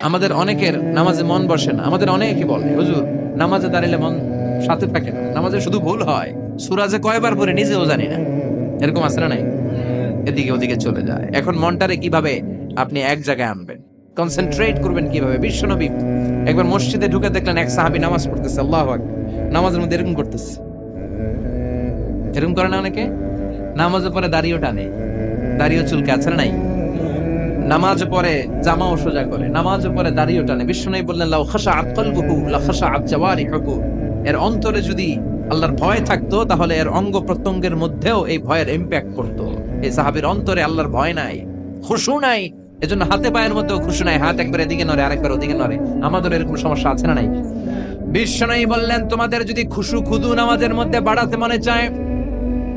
আমাদের অনেকের নামাজে মন বসে না। আমাদের অনেকে বলে, হুজুর, নামাজে দাঁড়ালে মন সাথে থাকে না। নামাজে শুধু ভুল হয়। সুরাজে কয়বার পরে নিজেও জানি না। এরকম আছে না নাই? এদিকে ওদিকে চলে যায়। এখন মনটারে কীভাবে আপনি এক জায়গায় আনবেন? কনসেন্ট্রেট করবেন কীভাবে? বিশ্বনবী একবার মসজিদে ঢুকে দেখলেন এক সাহাবী নামাজ পড়তেছে, আল্লাহ নামাজের মধ্যে এরকম করতেছে। এরকম করে না অনেকে? নামাজের পরে দাড়িও টানে। দাড়িও চুলকে, আছে নাই? নামাজ পরে জামাও সোজা করে। নামাজ পরে দাড়িও টানে। বিষ্ণু বললেন, লাউ খাসা আতকলবুহু লা খাসা আতজাওয়ারিহু এর অন্তরে যদি আল্লাহর ভয় থাকতো, তাহলে এর অঙ্গ প্রত্যঙ্গের মধ্যেও এই ভয়ের ইম্প্যাক্ট করতো এই সাহাবীর অন্তরে আল্লাহর ভয় নাই, খুশু নাই। এজন্য হাতে পায়ের মধ্যেও খুশু নাই। হাত একবার এদিকে নড়ে, আরেকবার ওদিকে নড়ে। আমাদের এরকম সমস্যা আছে না নাই? বিশ্বনবী বললেন, তোমাদের যদি খুশু খুদু নামাজের মধ্যে বাড়াতে মনে চায়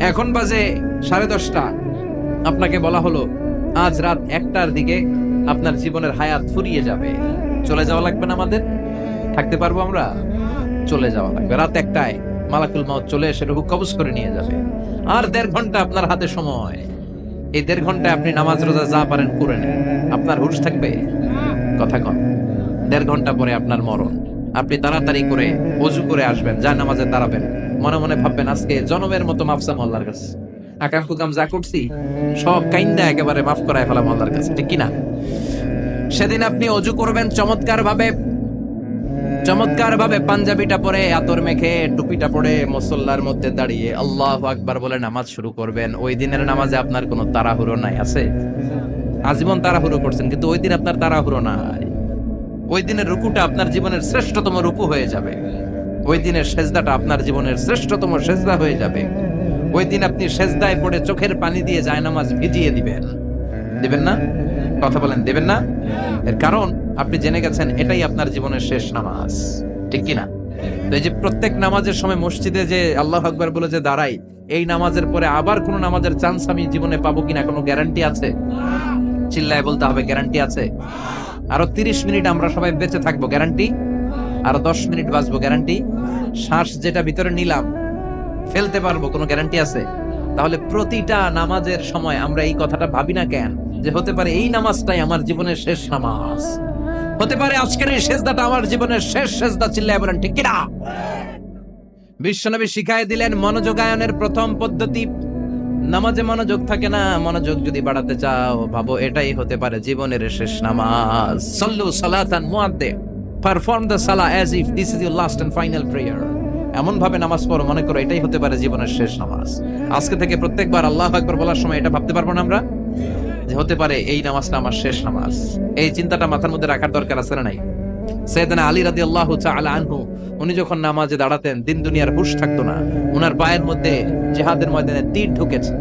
এখন বাজে সাড়ে দশটা। আপনাকে বলা হলো, আজ রাত একটার দিকে আপনার জীবনের হায়াত ফুরিয়ে যাবে। চলে যাওয়া লাগবে না আমাদের? থাকতে পারব আমরা? চলে যাওয়া লাগবে। রাত একটায় মালাকুল মাউত চলে এসে রুহু কবজ করে নিয়ে যাবে। আর দেড় ঘণ্টা আপনার হাতে সময়। এই দেড় ঘন্টায় আপনি নামাজ রোজা যা পারেন করে নেন। আপনার হুশ থাকবে? কথা কন। দেড় ঘণ্টা পরে আপনার মরণ। আপনি তাড়াতাড়ি করে অজু করে আসবেন, যা নামাজে দাঁড়াবেন মনে মনে ভাববেন, আজকে জনমের মতো মাফসাম আল্লাহর কাছে। আকাম কুকাম যা করছি, সব কাইন্দা একেবারে মাফ করায় ফেলাম কাছে, ঠিক কিনা? সেদিন আপনি অজু করবেন চমৎকার ভাবে চমৎকার ভাবে পাঞ্জাবিটা পরে, আতর মেখে, টুপিটা পরে মধ্যে দাঁড়িয়ে আল্লাহ আকবার বলে নামাজ শুরু করবেন। ওই দিনের নামাজে আপনার কোনো তাড়াহুড়ো নাই, আছে? আজীবন তাড়াহুড়ো করছেন, কিন্তু ওই দিন আপনার তাড়াহুড়ো নাই। ওই দিনের রুকুটা আপনার জীবনের শ্রেষ্ঠতম রুকু হয়ে যাবে। ওই দিনের সেজদাটা আপনার জীবনের শ্রেষ্ঠতম সেজদা হয়ে যাবে। ওই দিন আপনি সেজদায় পড়ে চোখের পানি দিয়ে জায়নামাজ ভিজিয়ে দিবেন। দিবেন না? কথা বলেন, দেবেন না? এর কারণ, আপনি জেনে গেছেন, এটাই আপনার জীবনের শেষ নামাজ। ঠিক কি না? তো এই যে প্রত্যেক নামাজের সময় মসজিদে যে আল্লাহ আকবার বলে যে দাঁড়াই, এই নামাজের পরে আবার কোন নামাজের চান্স আমি জীবনে পাবো কিনা কোনো গ্যারান্টি আছে? চিল্লায় বলতে হবে গ্যারান্টি আছে? আরও তিরিশ মিনিট আমরা সবাই বেঁচে থাকব গ্যারান্টি আরও দশ মিনিট বাঁচবো গ্যারান্টি শ্বাস যেটা ভিতরে নিলাম, ফেলতে পারব, কোনো গ্যারান্টি আছে? তাহলে প্রতিটা নামাজের সময় আমরা এই কথাটা ভাবি না কেন? যে হতে পারে এই নামাজটাই আমার জীবনের শেষ নামাজ। হতে পারে আজকের এই শেষদাটা আমার জীবনের শেষ শেষদা চিল্লায় বলেন, ঠিক কিনা? বিশ্বনবী শিখাই দিলেন, মনোযোগায়নের প্রথম পদ্ধতি, নামাজে মনোযোগ থাকে না, মনোযোগ যদি বাড়াতে চাও, ভাবো এটাই হতে পারে জীবনের শেষ নামাজ। সল্লু সালাতান মুয়াদ্দে পারফর্ম দ্য সালা as if this is your last and final prayer এমন ভাবে নামাজ পড়ো, মনে করো এটাই হতে পারে জীবনের শেষ নামাজ। আজকে থেকে প্রত্যেকবার আল্লাহ আকবার বলার সময় এটা ভাবতে পারব না আমরা? যে হতে পারে এই নামাজটা আমার শেষ নামাজ। এই চিন্তাটা মাথার মধ্যে রাখার দরকার আছে না নাই? সৈয়দনা আলী রাদি আল্লাহ আনহু, উনি যখন নামাজে দাঁড়াতেন, দিন দুনিয়ার হুশ থাকতো না। উনার পায়ের মধ্যে জেহাদের ময়দানে তীর ঢুকেছে।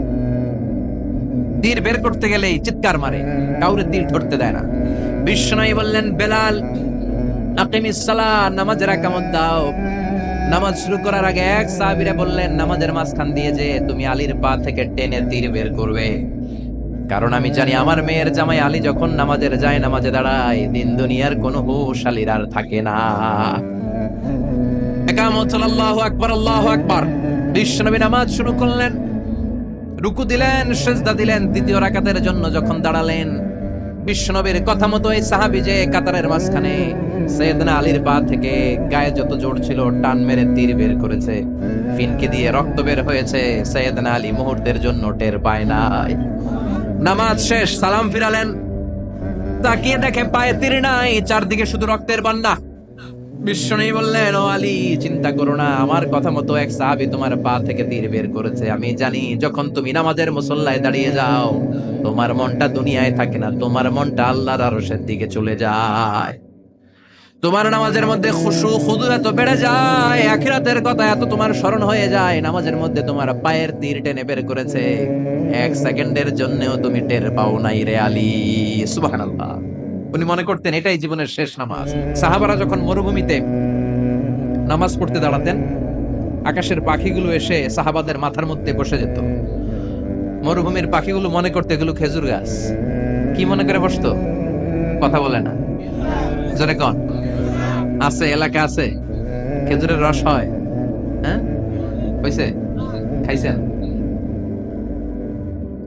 তীর বের করতে গেলেই চিৎকার মারে, কাউরে তীর ধরতে দেয় না। বিশ্বনয়ী বললেন, বেলাল নামাজের একামত দাও। নামাজ শুরু করার আগে এক সাহাবীরা বললেন, নামাজের মাঝখান দিয়ে যে তুমি আলীর পা থেকে টেনে তীর বের করবে। কারণ আমি জানি আমার মেয়ের জামাই আলী যখন নামাজের যায়, নামাজে দাঁড়ায়, দিন দুনিয়ার কোনো হুশ আলীর আর থাকে না। একামত, আল্লাহু আকবার আল্লাহু আকবার। বিশ্বনবী নামাজ শুরু করলেন, রুকু দিলেন, সেজদা দিলেন, দ্বিতীয় রাকাতের জন্য যখন দাঁড়ালেন বিশ্বনবীর কথা মতো এই সাহাবি যে কাতারের মাঝখানে সৈয়দনা আলীর পা থেকে গায়ে যত জোর ছিল টান মেরে তীর বের করেছে। ফিনকে দিয়ে রক্ত বের হয়েছে সৈয়দনা আলী মুহূর্তের জন্য টের পায় নাই। নামাজ শেষ, সালাম ফিরালেন। তাকিয়ে দেখে পায়ে তীর নাই, চারদিকে শুধু রক্তের বন্যা বিশ্বনী বললেন, ও চিন্তা করো না, আমার কথা মতো এক সাহাবী তোমার পা থেকে তীর বের করেছে। আমি জানি, যখন তুমি নামাজের মুসল্লায় দাঁড়িয়ে যাও, তোমার মনটা দুনিয়ায় থাকে না, তোমার মনটা আল্লাহর আরশের দিকে চলে যায়। তোমার নামাজের মধ্যে খুশু, খুদু এত বেড়ে যায়, আখিরাতের কথা এত তোমার স্মরণ হয়ে যায়, নামাজের মধ্যে তোমার পায়ের তীর টেনে বের করেছে। এক সেকেন্ডের জন্যও তুমি টের পাও নাই রে আলী, সুবহানাল্লাহ। উনি মনে করতেন এটাই জীবনের শেষ নামাজ। সাহাবারা যখন মরুভূমিতে নামাজ পড়তে দাঁড়াতেন, আকাশের পাখিগুলো এসে সাহাবাদের মাথার মধ্যে বসে যেত। মরুভূমির পাখিগুলো মনে করতে এগুলো খেজুর গাছ। কি মনে করে বসতো? কথা বলে না। জোরে কন। আছে, এলাকা আছে। খেজুরের রস হয়। হ্যাঁ? হয়েছে খাইছেন?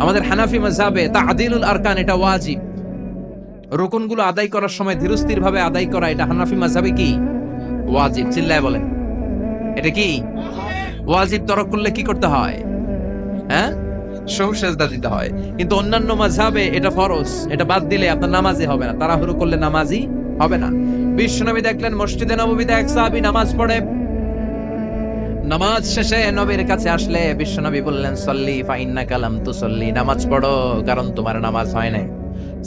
আমাদের হানাফি মাযহাবে তা'দিলুল আরকান, এটা ওয়াজিব। রুকুনগুলো আদায় করার সময় ধীরস্থির ভাবে আদায় করা, এটা হানাফি মাযহাবে কি? ওয়াজিব, চিল্লায় বলেন। এটা কি? ওয়াজিব তরক করলে কি করতে হয়? হ্যাঁ? সহু সেজদা দিতে হয়। কিন্তু অন্যান্য এটা ফরজ, এটা বাদ দিলে আপনার নামাজই হবে না। তাড়াহুড়ো করলে নামাজই হবে না। দেখলেন, মসজিদে নববীতে এক নামাজ পড়ে। নামাজ শেষে নবীর কাছে আসলে বিশ্বনবী বললেন, সল্লি ফাইন্না কালাম তু সল্লি নামাজ পড়ো, কারণ তোমার নামাজ হয় নাই।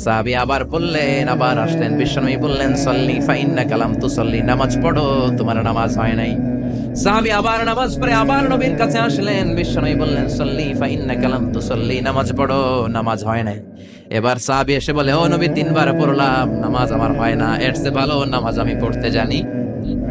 সাহাবী আবার বললেন, আবার আসলেন। বিশ্বনবী বললেন, সল্লি ফাইন্না কালাম তু সল্লি নামাজ পড়ো, তোমার নামাজ হয় নাই। সাহাবী আবার নামাজ পড়ে আবার নবীর কাছে আসলেন। বিশ্বনবী বললেন, সল্লি ফাইন্না কালাম তু সল্লি নামাজ পড়ো, নামাজ হয় নাই। এবার সাহাবী এসে বলে, ও নবী, তিনবার পড়লাম। নামাজ আমার হয় না। এর ভালো নামাজ আমি পড়তে জানি।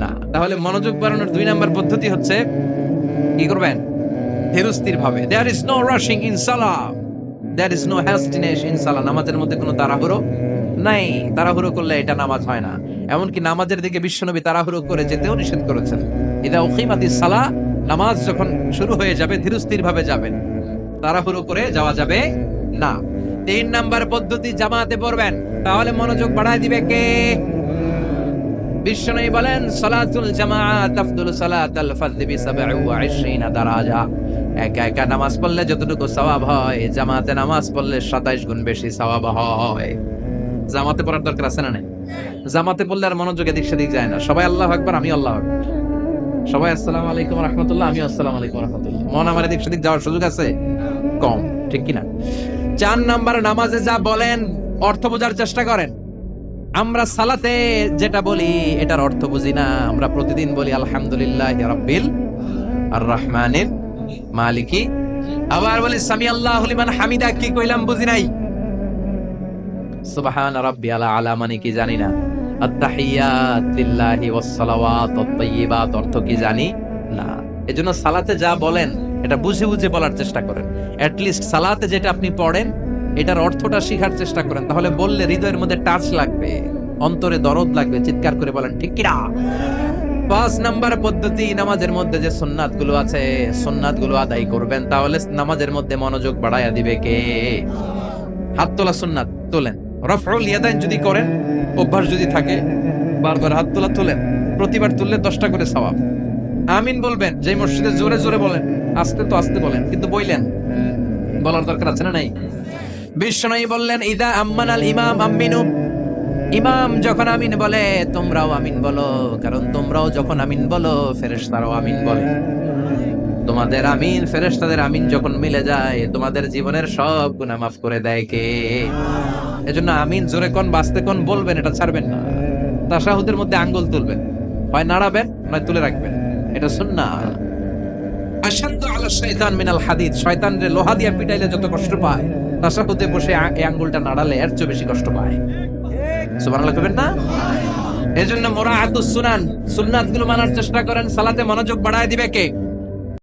না। তাহলে মনোযোগ বাড়ানোর দুই নাম্বার পদ্ধতি হচ্ছে, কি করবেন? ধীরস্থির ভাবে there is no rushing in Salah there is no hastiness in সালাহ নামাজের মধ্যে কোনো তাড়াহুড়ো নাই। তাড়াহুড়ো করলে এটা নামাজ হয় না। এমনকি নামাজের দিকে বিশ্বনবী তাড়াহুড়ো করে যেতেও নিষেধ করেছেন। ইদা উকিমাতি সালাহ, নামাজ যখন শুরু হয়ে যাবে ধীরস্থির ভাবে যাবেন। তাড়াহুড়ো করে যাওয়া যাবে না। তিন নাম্বার পদ্ধতি জামাতে পড়বেন। তাহলে মনোযোগ বাড়ায় দিবে কে? বিশ্বনবী বলেন, সালাতুল আফদুল সালাতাল ফাজলি বি 27 দারাজা। একা একা নামাজ পড়লে যতটুকু সওয়াব হয়, জামাতে নামাজ পড়লে 27 গুণ বেশি সওয়াব হয়। জামাতে পড়ার দরকার আছে না জামাতে পড়লে আর যায় না। সবাই আল্লাহ আকবার আমি আল্লাহ আকবার। সবাই, আসসালামু আলাইকুম রাহমাতুল্লাহ আমি আসসালামু আলাইকুম রাহমাতুল্লাহ মন আমার যাওয়ার সুযোগ আছে? কম, ঠিক কিনা? চার নাম্বার নামাজে যা বলেন, অর্থ বোঝার চেষ্টা করেন। আমরা সালাতে যেটা বলি, এটার অর্থ বুঝি না। আমরা প্রতিদিন বলি, আলহামদুলিল্লাহ রাব্বিল আর রহমানির মালিকি। আবার বলি সামি আল্লাহ হামিদা। কি কইলাম বুঝি নাই? সুবহান রাব্বিয়াল আলা মানে কি জানি না। আত্তাহিয়াত লিল্লাহি ওয়াস সালাওয়াত অর্থ কি জানি না। এজন্য সালাতে যা বলেন, এটা বুঝে বুঝে বলার চেষ্টা করেন। এট লিস্ট সালাতে যেটা আপনি পড়েন এটার অর্থটা শেখার চেষ্টা করেন। তাহলে বললে হৃদয়ের মধ্যে টাচ লাগবে, অন্তরে দরদ লাগবে, চিৎকার করে বলেন, ঠিক কিনা? পাঁচ নাম্বার পদ্ধতি, নামাজের মধ্যে যে সুন্নাতগুলো আছে সুন্নাতগুলো আদায় করবেন, তাহলে নামাজের মধ্যে মনোযোগ বাড়াইয়া দিবে কে? হাত তোলা সুন্নাত, তোলেন। রফরুল ইয়াদাইন যদি করেন, অভ্যাস যদি থাকে, বারবার হাত তোলা তোলেন। প্রতিবার তুললে দশটা করে সওয়াব। আমিন বলবেন যে মসজিদে জোরে জোরে বলেন, আস্তে তো আস্তে বলেন, কিন্তু বইলেন, বলার দরকার আছে না নাই? বিশ্বনয়ী বললেন, ইদা আম্মান আল ইমাম আমিনু ইমাম যখন আমিন বলে, তোমরাও আমিন বলো, কারণ তোমরাও যখন আমিন বলো, ফেরেশতারাও আমিন বলে। তোমাদের আমিন, ফেরেশতাদের আমিন যখন মিলে যায়, তোমাদের জীবনের সব গুনাহ মাফ করে দেয় কে? এজন্য আমিন জোরে কোন বাঁচতে কোন বলবেন, এটা ছাড়বেন না। তাশাহুদের মধ্যে আঙ্গুল তুলবেন। হয় নাড়াবেন, নয় তুলে রাখবেন। এটা সুন্না আশাদ্দু আলা শয়তান মিনাল হাদিদ। শয়তান রে লোহা দিয়া পিটাইলে যত কষ্ট পায়। তাশাহুদে বসে এই আঙ্গুলটা নাড়ালে এর চেয়ে বেশি কষ্ট পায়। সুবহানাল্লাহ কবেন না? এজন্য মোরাআতুস সুনান, সুন্নাতগুলো মানার চেষ্টা করেন, সালাতে মনোযোগ বাড়ায় দিবে কে?